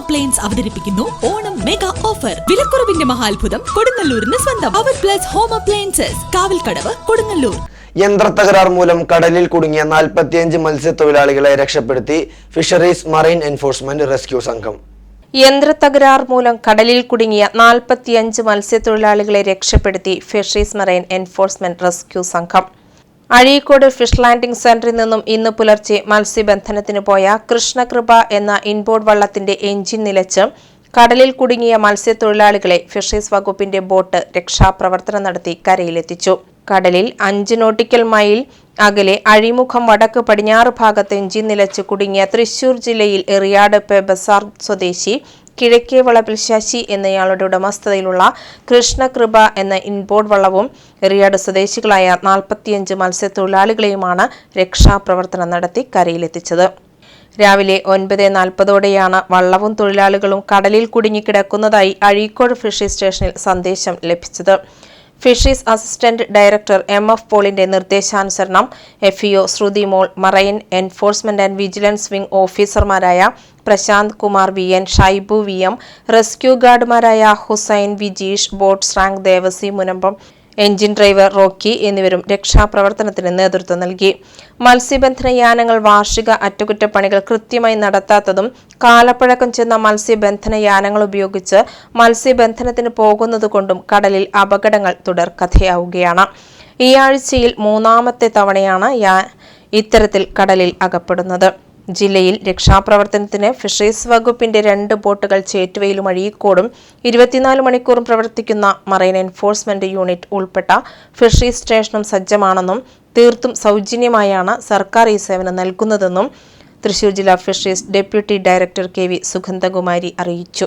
Appliance അവതരിപ്പിക്കുന്നു Onam mega offer വിലക്കുറവിന്റെ മഹാത്ഭുതം കൊടുങ്ങല്ലൂരിന് സ്വന്തം. അവർ plus home appliances Kavalkadavu Kodungallur. യന്ത്രത്തകരാർ മൂലം കടലിൽ കുടുങ്ങിയ നാൽപ്പത്തിയഞ്ച് മത്സ്യത്തൊഴിലാളികളെ രക്ഷപ്പെടുത്തി ഫിഷറീസ് മറൈൻ എൻഫോഴ്സ്മെന്റ് റെസ്ക്യൂ സംഘം. യന്ത്രത്തകരാർ മൂലം കടലിൽ കുടുങ്ങിയ നാൽപ്പത്തിയഞ്ച് മത്സ്യത്തൊഴിലാളികളെ രക്ഷപ്പെടുത്തി ഫിഷറീസ് മറൈൻ എൻഫോഴ്സ്മെന്റ് റെസ്ക്യൂ സംഘം. അഴീക്കോട് ഫിഷ് ലാൻഡിംഗ് സെന്ററിൽ നിന്നും ഇന്ന് പുലർച്ചെ മത്സ്യബന്ധനത്തിന് പോയ കൃഷ്ണകൃപ എന്ന ഇൻബോർഡ് വള്ളത്തിന്റെ എഞ്ചിൻ നിലച്ച് കടലിൽ കുടുങ്ങിയ മത്സ്യത്തൊഴിലാളികളെ ഫിഷറീസ് വകുപ്പിന്റെ ബോട്ട് രക്ഷാപ്രവർത്തനം നടത്തി കരയിലെത്തിച്ചു. കടലിൽ അഞ്ച് നോട്ടിക്കൽ മൈൽ അകലെ അഴിമുഖം വടക്ക് പടിഞ്ഞാറ് ഭാഗത്ത് എഞ്ചിൻ നിലച്ച് കുടുങ്ങിയ തൃശൂർ ജില്ലയിൽ എറിയാട് പെബസാർ സ്വദേശി കിഴക്കേ വളപ്പിൽ ശശി എന്നയാളുടെ ഉടമസ്ഥതയിലുള്ള കൃഷ്ണകൃപ എന്ന ഇൻബോർഡ് വള്ളവും എറിയാട് സ്വദേശികളായ നാൽപ്പത്തിയഞ്ച് മത്സ്യത്തൊഴിലാളികളെയുമാണ് രക്ഷാപ്രവർത്തനം നടത്തി കരയിലെത്തിച്ചത്. രാവിലെ ഒൻപത് നാൽപ്പതോടെയാണ് വള്ളവും തൊഴിലാളികളും കടലിൽ കുടുങ്ങിക്കിടക്കുന്നതായി അഴീക്കോട് ഫിഷറി സ്റ്റേഷനിൽ സന്ദേശം ലഭിച്ചത്. Fisheries assistant director M F പോളിന്റെ നിർദ്ദേശാനുസരണം. F EO Shruthi Mol marine enforcement and vigilance wing ഓഫീസർമാരായ Prashanth Kumar V N Shaibu V M rescue ഗാർഡുമാരായ Hussain Vijeesh boat rank Devasi Munambam engine driver Rocky എന്നിവരും രക്ഷാപ്രവർത്തനത്തിന് നേതൃത്വം നൽകി. മത്സ്യബന്ധന യാനങ്ങൾ വാർഷിക അറ്റകുറ്റപ്പണികൾ കൃത്യമായി നടത്താത്തതും കാലപ്പഴക്കം ചെന്ന മത്സ്യബന്ധന യാനങ്ങൾ ഉപയോഗിച്ച് മത്സ്യബന്ധനത്തിന് പോകുന്നതുകൊണ്ടും കടലിൽ അപകടങ്ങൾ തുടർക്കഥയാവുകയാണ് ഈ ആഴ്ചയിൽ മൂന്നാമത്തെ തവണയാണ് ഇത്തരത്തിൽ കടലിൽ അകപ്പെടുന്നത്. ജില്ലയിൽ രക്ഷാപ്രവർത്തനത്തിന് ഫിഷറീസ് വകുപ്പിന്റെ രണ്ട് ബോട്ടുകൾ ചേറ്റുവയിലും അഴീക്കോടും ഇരുപത്തിനാല് മണിക്കൂറും പ്രവർത്തിക്കുന്ന മറൈൻ എൻഫോഴ്സ്മെന്റ് യൂണിറ്റ് ഉൾപ്പെട്ട ഫിഷറീസ് സ്റ്റേഷനും സജ്ജമാണെന്നും തീർത്തും സൗജന്യമായാണ് സർക്കാർ ഈ സേവനം നൽകുന്നതെന്നും തൃശൂർ ജില്ലാ fisheries deputy director K V Sugandhakumari അറിയിച്ചു.